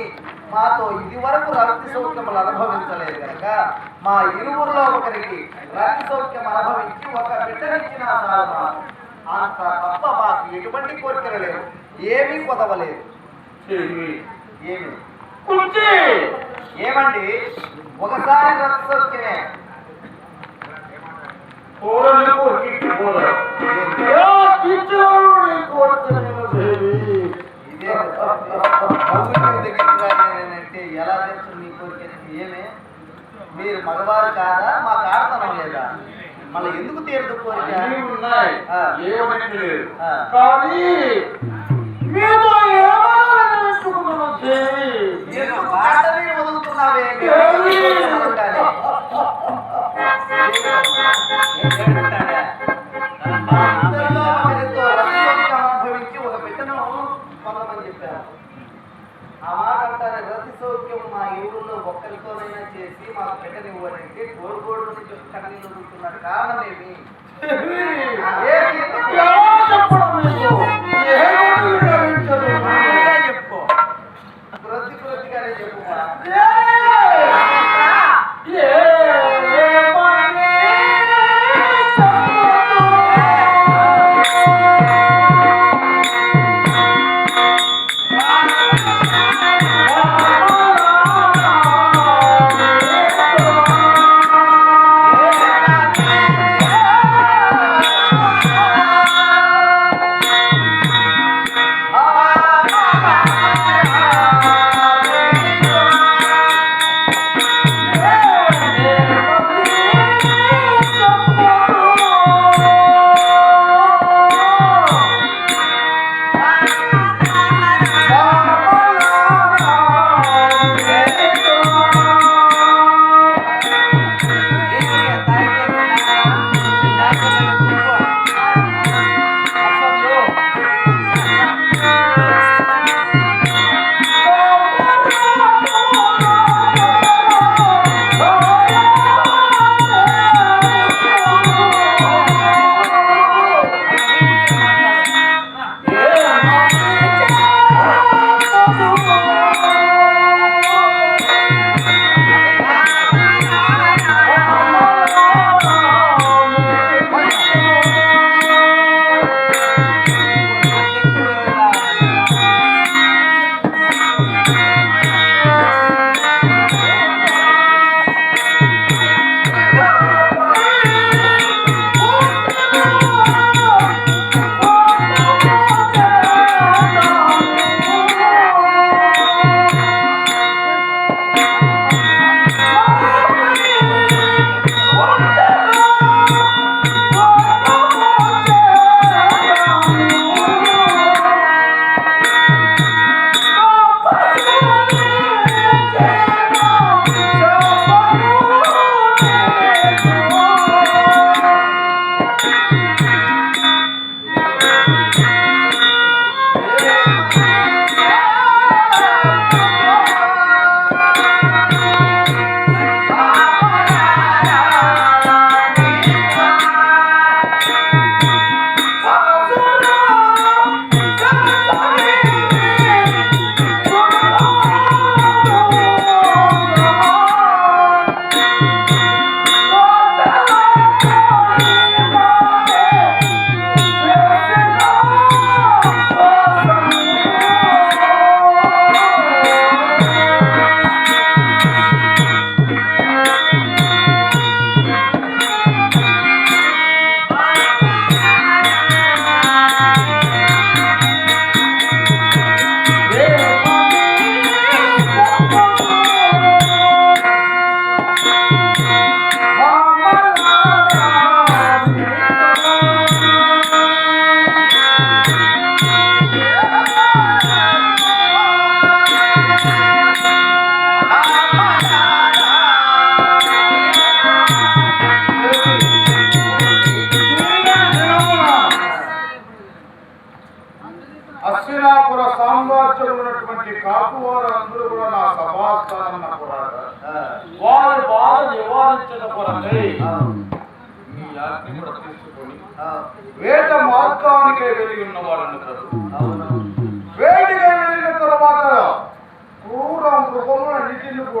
మాతో ఇది వరకు రక్తి సౌఖ్యములు అనుభవించలేదు కనుక మా ఇరువురిలో ఒకరికి రక్తి సౌఖ్యం అనుభవించి ఒక బిడ్డనిచ్చిన. అంత తప్ప మాకు ఎటువంటి కోరికలు లేవు. ఏమీ కొదవలేదు. ఏమి? ఏమండి? ఒకసారి రక్త సౌఖ్యమే. ఇదే మీరు మగవారు కాదా? మాకు ఆడతనం లేదా? మళ్ళీ ఎందుకు తీరదు కోరిక. కానీ వదులుతున్నావే. అంటారు రతి సౌఖ్యం మా ఇరువుల్లో ఒక్కరితోనైనా చేసి మాకు బిడ్డనివ్వడంటే కోరుకోడు నుంచి కన్నీళ్ళు వదులుతున్నారు కారణమేమి ఏమి?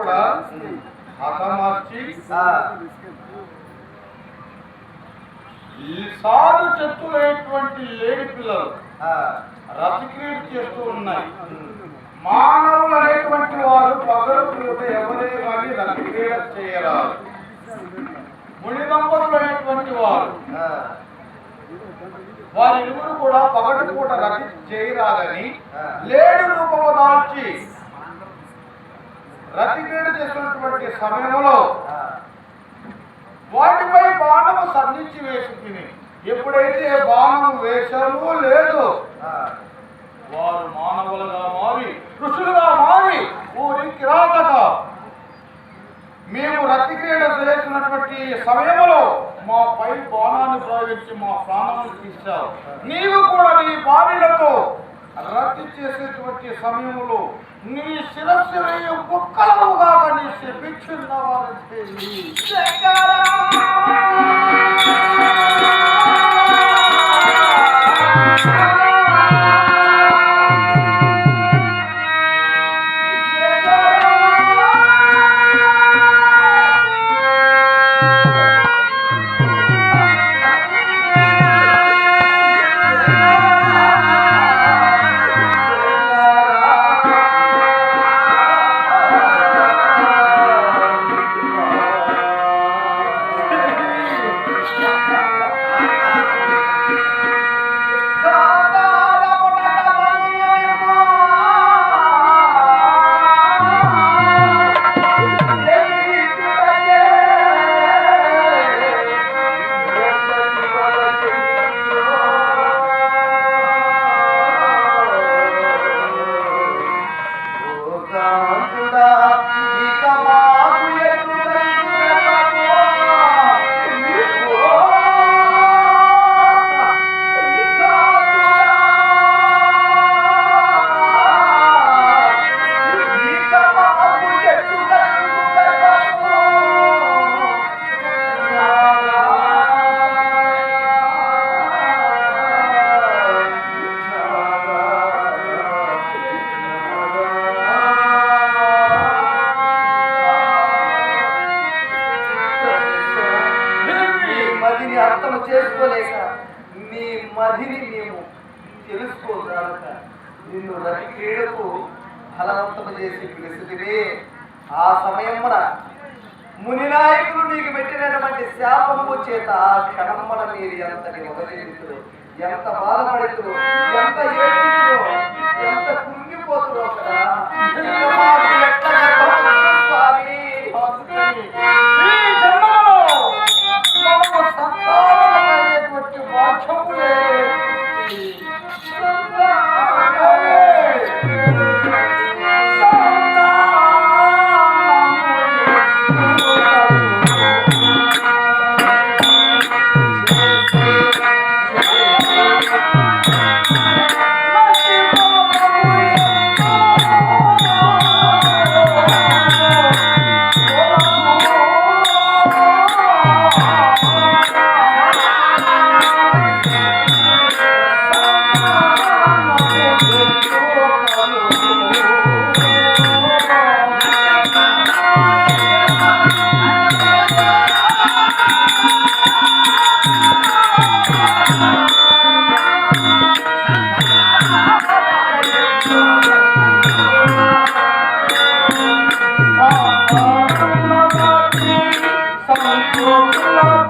కూడా హతమార్చి సాధు చెత్తులైనటువంటి లేడి పిల్లలు ఆ, రతిక్రీడ చేస్తూ ఉన్నాయి. మానవులు అనేటువంటి వారు పగలు పూట ఎవరే కానీ రతిక్రీడ చేయరాదు. ముని దంపతులు అనేటువంటి వారు వారి ఇరువురు కూడా పగటి పూట రతి చేయరాదని. లేడు రూపము దాల్చి రతిక్రీడ చేస్తున్నటువంటి సమయంలో వాటిపై బాణము సంధించి వేసుకుని ఎప్పుడైతే బాణము వేశారో లేదో వారు మానవులుగా మారి ఋషులుగా మారి ఊరి కిరాతక మేము రతిక్రీడ చేసినటువంటి సమయంలో మా పై బాణాన్ని ప్రయోగించి మా ప్రాణాలను తీశారు. నీవు కూడా నీ భార్యలతో రద్దు చేసేటువంటి సమయంలో నీ శిరస్సు వేయ కుక్కలవుగా నీ శపించున్నవారంటే అర్థం చేసుకోలేక నీ మదిని నీవు తెలుసుకోగలక. నిన్ను రవి క్రీడకు ఫలవంతము చేసి పిలుస్తుంది ఆ సమయమున ముని నాయకులు నీకు పెట్టినటువంటి శాపము చేత ఆ క్షణమ్మన మీరు ఎంతటి మొదలెడుతురు ఎంత బాధపడుతురు ఎంత ఏడుతురు ఎంత కుంగిపోతురు కదా. ఎట్లా స్వామి? la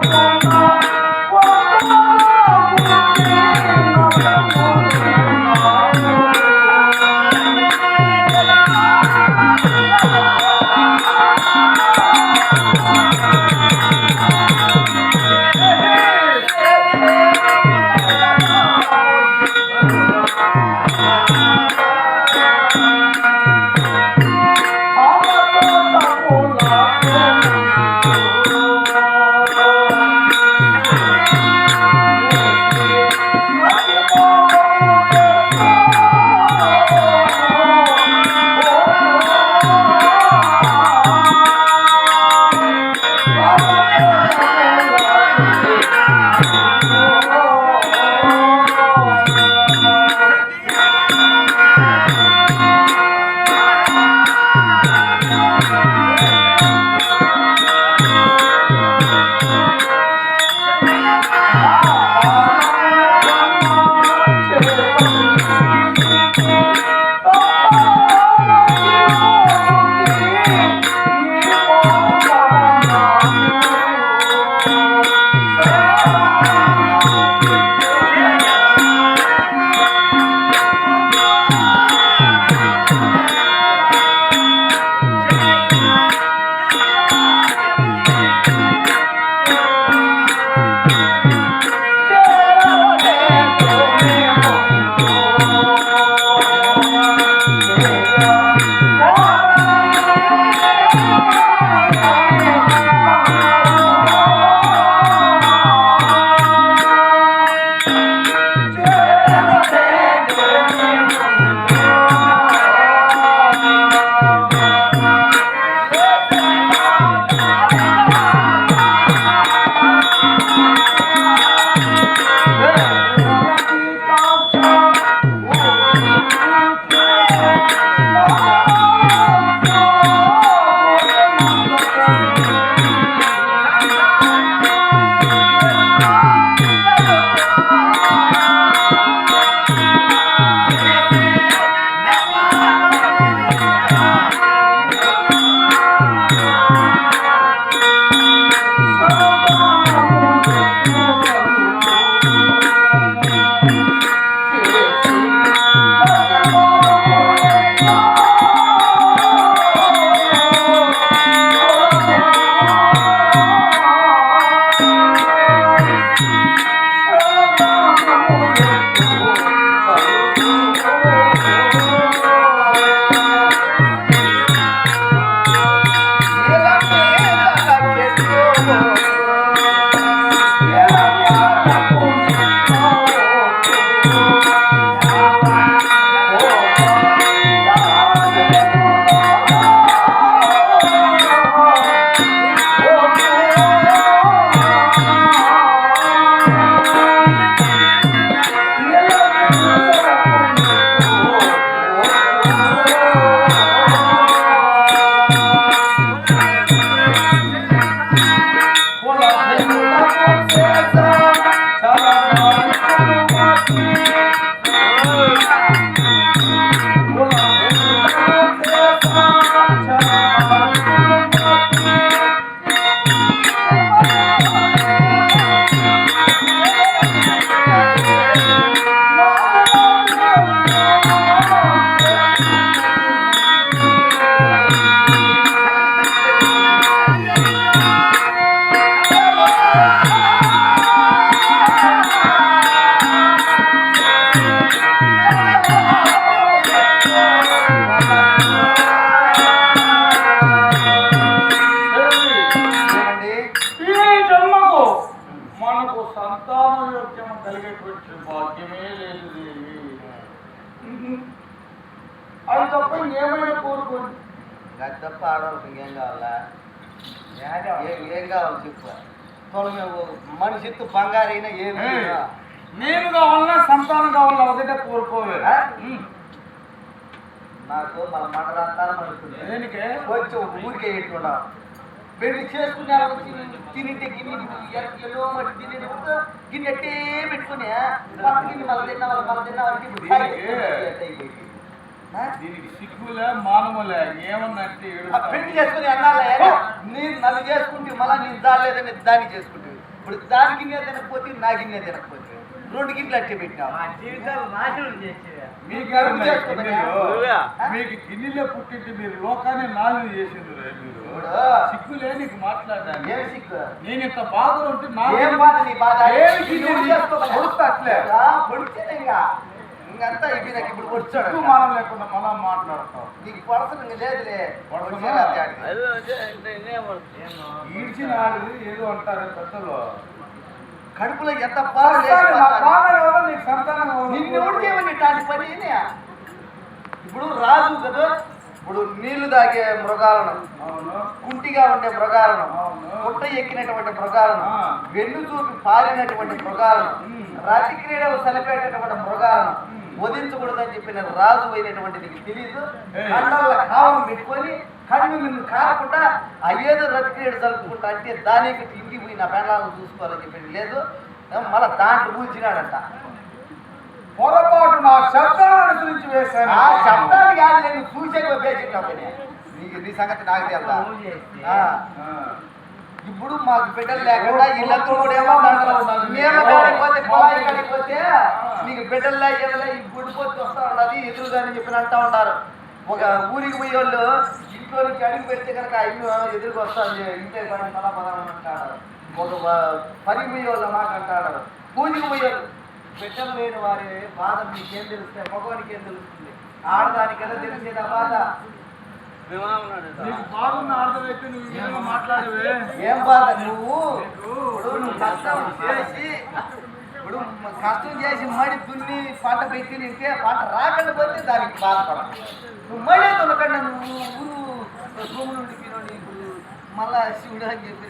Yeah. కావాలి చెప్పు తొలగి మనిషి ఎత్తు బంగారు అయినా ఏం ఏయ్, లేదా? నేను కావాలన్నా సంతానం కావాలన్నా ఒకటే కోరుకోవే. నాకు మన మండలంతానం అనుకుంది దేనికే? కొంచెం ఊరికే ఎట్టున్నా పెళ్ళి చేసుకున్నారు తినింటే గిన్నె ఎల్లో మట్టి తినేది గిన్నెట్టే పెట్టుకుని. గిన్నె మళ్ళీ తిన్నా వాళ్ళు మళ్ళీ తిన్నా వాళ్ళకి ఇప్పుడు ఖాళీ అయిపోయింది. ఆ? దీనికి సిగ్గులే మానవులే. ఏమన్నంటే ఆ పెళ్ళి చేసుకుని అన్నాలే. నేను నన్ను చేసుకుంటే మళ్ళీ నేను దాలేదని దాన్ని చేసుకుంటే. ఇప్పుడు దాని గిన్నె తినకపోతే నా గిన్నె తినకపోతే. రెండు గిన్నెలు అట్టే పెట్టినావు. మీకు? గిన్నెలు? పుట్టింటి మీరు లోకాన్ని నాలుగు చేసింది మీరు. ఇప్పుడు? సిగ్గులే నీకు మాట్లాడాను ఏం సిగ్గు? నేను ఇంత బాధలు ఉంటే నా ఏం బాధ బాధ? అట్లే. ఆ, పొడిచేదే ఇంకా ఇంకంతా అయిపోయినాక ఇప్పుడు సిగ్గు మానం లేకుండా మళ్ళా మాట్లాడతావు నీకు పొడసలు ఇంక లేదులే పొడసనా? పొడిచేలా తేడా. ఈడ్చిన ఆడిది ఏదో అంటారు పెద్దలు కడుపులో ఎంత నీకు. నిన్ను ఇట్లాంటి పని? ఇప్పుడు రాజు కదా ఇప్పుడు నీళ్ళు తాగే మృగాలను అవును కుంటిగా ఉండే మృగాలను అవును. పుట్ట ఎక్కినటువంటి మృగాలను. వెన్ను చూపి పారినటువంటి మృగాలను. రాతి క్రీడలు సలిపేటటువంటి మృగాలను ఉమ్. వధించకూడదని చెప్పిన రాజు అయినటువంటి నీకు. కళ్ళల్లో కావం పెట్టుకొని కళ్ళు నిన్ను కాకుండా అయ్యేదో రతి క్రీడ జరుపుకుంటా అంటే దానికి ఇంటికి పోయి నా పెళ్ళాలను చూసుకోవాలని చెప్పి లేదు మళ్ళీ దాంట్లో కూల్చినాడంట పొరపాటు నా శబ్దాలను అనుసరించి వేశాను ఆ శబ్దాన్ని కాదు నేను చూసే ఉపయోగించావు నీకు నీ సంగతి నాకు తెలుదా. ఇప్పుడు మాకు బిడ్డలు లేకుండా ఇళ్ళతో కూడా ఏమో పోతే పొలాయి కాడికి పోతే నీకు బిడ్డలు లేకుండా ఈ గుడిపోతే వస్తా ఉన్నది ఎదురుగాని చెప్పిన అంటా ఉంటారు. ఒక ఊరికి పోయే వాళ్ళు ఇంట్లో నుంచి అడిగి పెడితే కనుక అయ్యో ఎదురుకు వస్తాను ఇంటే పని మళ్ళా పదామని అంటాడు ఒక పని పోయే వాళ్ళు మాట అంటాడు పూజకి పోయే వాళ్ళు బిడ్డలు లేని వారి బాధ మీకేం తెలుస్తాయి? మగవానికి ఏం తెలుస్తుంది? ఆడదానికల్లా తెలిసేదా బాధ? నీకు బాగున్న అర్థమైతే నువ్వు ఈ మాట్లాడవే ఏం బాధ నువ్వు ఇప్పుడు నువ్వు కష్టం చేసి ఇప్పుడు కష్టం చేసి మడి దున్ని పంట పెట్టి నింటే పంట రాకుండా పోతే దానికి బాధపడ నువ్వు మళ్ళీ తొలకండి నువ్వు ఊరు భూములు మళ్ళా శివుడు అని చెప్పి